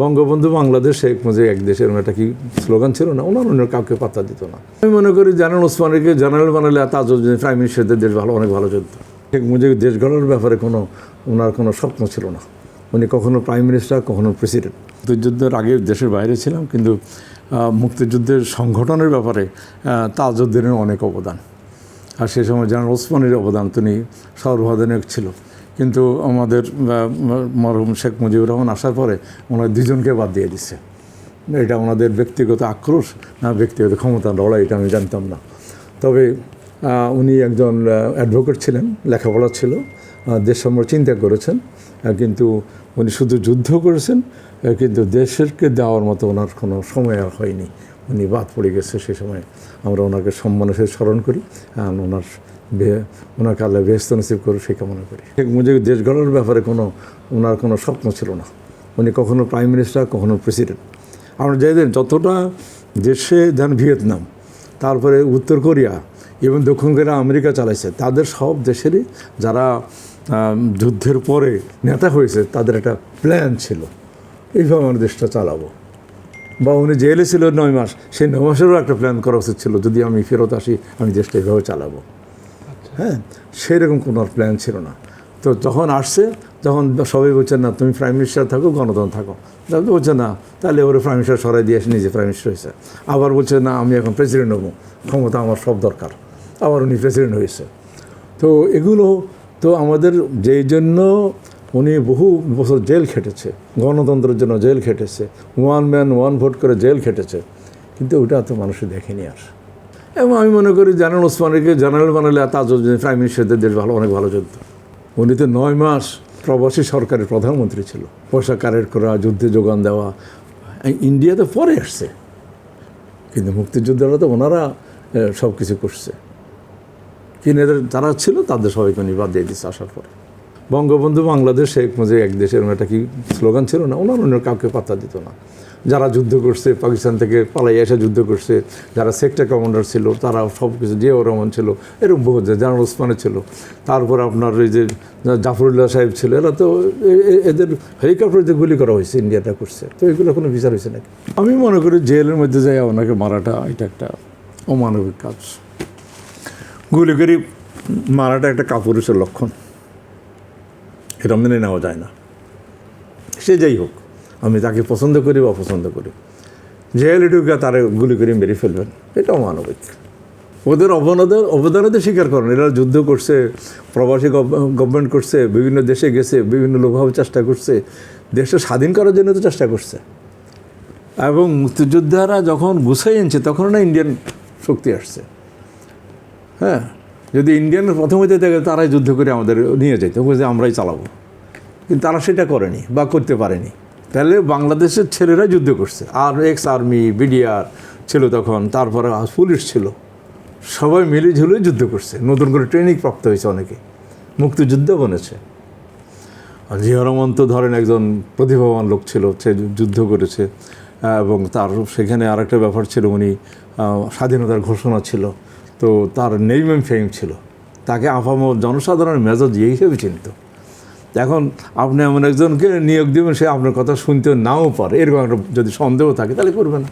বঙ্গবন্ধু বাংলাদেশ শেখ মুজিব এক দেশের একটা কি স্লোগান ছিল না? ওনার অন্য কাউকে পাত্তা দিত না। আমি মনে করি জেনারেল ওসমানীকে, জেনারেল বানালে তাজউদ্দিন প্রাইম মিনিস্টারদের দেশ ভালো, অনেক ভালো চলত। শেখ মুজিব দেশ গড়ার ব্যাপারে কোনো, ওনার কোনো স্বপ্ন ছিল না। উনি কখনো প্রাইম মিনিস্টার, কখনো প্রেসিডেন্ট। মুক্তিযুদ্ধের আগে দেশের বাইরে ছিলাম, কিন্তু মুক্তিযুদ্ধের সংগঠনের ব্যাপারে তাজউদ্দিনের অনেক অবদান। আর সেই সময় জেনারেল ওসমানের অবদান, তিনি সর্বাধীনক ছিল। কিন্তু আমাদের মরহুম শেখ মুজিবুর রহমান আসার পরে ওনার দুজনকে বাদ দিয়ে দিচ্ছে এটা ওনাদের ব্যক্তিগত আক্রোশ না ব্যক্তিগত ক্ষমতা লড়াই, এটা আমি জানতাম না। তবে উনি একজন অ্যাডভোকেট ছিলেন, লেখাপড়া ছিল দেশ সম্পর্কে চিন্তা করেছেন কিন্তু উনি শুধু যুদ্ধ করেছেন কিন্তু দেশেরকে দেওয়ার মতো ওনার কোনো সময় আর হয়নি। উনি বাদ পড়ে গেছে সে সময়। আমরা ওনাকে সম্মানের সাথে স্মরণ করি আর ওনার ওনাকে আল্লাহ বেহস্ত নসিব করে সেই কামনা করি। শেখ মুজিব দেশ গড়ার ব্যাপারে কোনো, ওনার কোনো স্বপ্ন ছিল না। উনি কখনো প্রাইম মিনিস্টার কখনো প্রেসিডেন্ট আমরা যাইদের যতটা দেশে দেন ভিয়েতনাম, তারপরে উত্তর কোরিয়া এবং দক্ষিণ কোরিয়া, আমেরিকা চালাইছে, তাদের সব দেশেরই যারা যুদ্ধের পরে নেতা হয়েছে, তাদের একটা প্ল্যান ছিল। এইভাবে আমরা দেশটা চালাবো। বা উনি জেলে ছিল নয় মাস, সেই নয় মাসেরও একটা প্ল্যান করা উচিত ছিল, যদি আমি ফেরত আসি, আমি দেশটা এইভাবে চালাবো। হ্যাঁ সেরকম কোনো আর প্ল্যান ছিল না। তো যখন আসছে, যখন সবাই বলছে, না, তুমি প্রাইম মিনিস্টার থাকো, গণতন্ত্র থাকো। বলছে, না, তাহলে ওরা প্রাইম মিনিস্টার সরাই দিয়ে এসে নিজে প্রাইম মিনিস্টার হয়েছে। আবার বলছে, না, আমি এখন প্রেসিডেন্ট হব, ক্ষমতা আমার সব দরকার। আবার উনি প্রেসিডেন্ট হয়েছে। তো এগুলো, তো আমাদের যেই জন্য উনি বহু বছর জেল খেটেছে, গণতন্ত্রের জন্য জেল খেটেছে ওয়ান ম্যান ওয়ান ভোট করে জেল খেটেছে, কিন্তু ওটা তো মানুষে দেখেনি আর। এবং আমি মনে করি জেনারেল ওসমানীকে, জেনারেল বানালে তাজউদ্দিন, প্রাইম মিনিস্টারদের দেশ ভালো, অনেক ভালো চলত। উনি তো নয় মাস প্রবাসী সরকারের প্রধানমন্ত্রী ছিল। পয়সা কারেক্ট করা, যুদ্ধে যোগান দেওয়া ইন্ডিয়াতে পরে আসছে। কিন্তু মুক্তিযোদ্ধারা তো ওনারা সব কিছু করছে। এদের যারা ছিল তাদের সবাইকে উনি বাদ দিয়ে দিচ্ছে আসার পরে। বঙ্গবন্ধু বাংলাদেশ, শেখ মুজিব এক দেশের একটা কি স্লোগান ছিল না? ওনার অন্য কাউকে পাত্তা দিত না। যারা যুদ্ধ করছে, পাকিস্তান থেকে পালাই এসে যুদ্ধ করছে, যারা সেক্টর কমান্ডার ছিল, তারা সব কিছু জিয়াউর রহমান ছিল, এরকম বহু জেনারেল ওসমানে ছিল। তারপর আপনার এই যে জাফরুল্লাহ সাহেব ছিল, এরা তো এদের হেলিকপ্টারে গুলি করা হয়েছে ইন্ডিয়াটা করছে। তো এগুলো কোনো বিচার হয়েছে নাকি? আমি মনে করি জেলের মধ্যে যাই ওনাকে মারাটা, এটা একটা অমানবিক কাজ। গুলি করে, মারাটা একটা কাপুরুষের লক্ষণ। এটা মেনে নেওয়া যায় না। সে যাই হোক, আমি তাকে পছন্দ করি বা অপছন্দ করি। জেলে ঢুকে তারা গুলি করে মেরে ফেলবেন এটা অমানবিক ওদের অবদান অবদানতে স্বীকার করেন। এরা যুদ্ধ করছে, প্রবাসী গভর্নমেন্ট করছে, বিভিন্ন দেশে গেছে, বিভিন্ন লোকভাবে চেষ্টা করছে। দেশটা স্বাধীন করার জন্য তো চেষ্টা করছে। এবং মুক্তিযোদ্ধারা যখন গুছাই আনছে তখন না ইন্ডিয়ান শক্তি আসছে। হ্যাঁ? যদি ইন্ডিয়ান প্রথম থাকে, তারাই যুদ্ধ করে আমাদের নিয়ে যেত বুঝে আমরাই চালাবো। কিন্তু তারা সেটা করেনি বা করতে পারেনি। তাহলে বাংলাদেশের ছেলেরা যুদ্ধ করছে। আর এক্স আর্মি, বিডিআর ছিল তখন, তারপরে পুলিশ ছিল। সবাই মিলে ঝুলে যুদ্ধ করছে। নতুন করে ট্রেনিং প্রাপ্ত হয়েছে অনেকে। মুক্তিযুদ্ধ বনেছে। জিয়া রহমান তো ধরেন একজন প্রতিভাবান লোক ছিল, সে যুদ্ধ করেছে। এবং তার সেখানে আরেকটা ব্যাপার ছিল, উনি স্বাধীনতার ঘোষণা ছিল। তো তার নেম এন্ড ফেম ছিল। তাকে আপাম জনসাধারণের মেজাজ এই হিসেবে চিনত এখন আপনি এমন একজনকে নিয়োগ দেবেন, সে আপনার কথা শুনতে নাও পারে। এরকম একটা যদি সন্দেহ থাকে, তাহলে করবে না।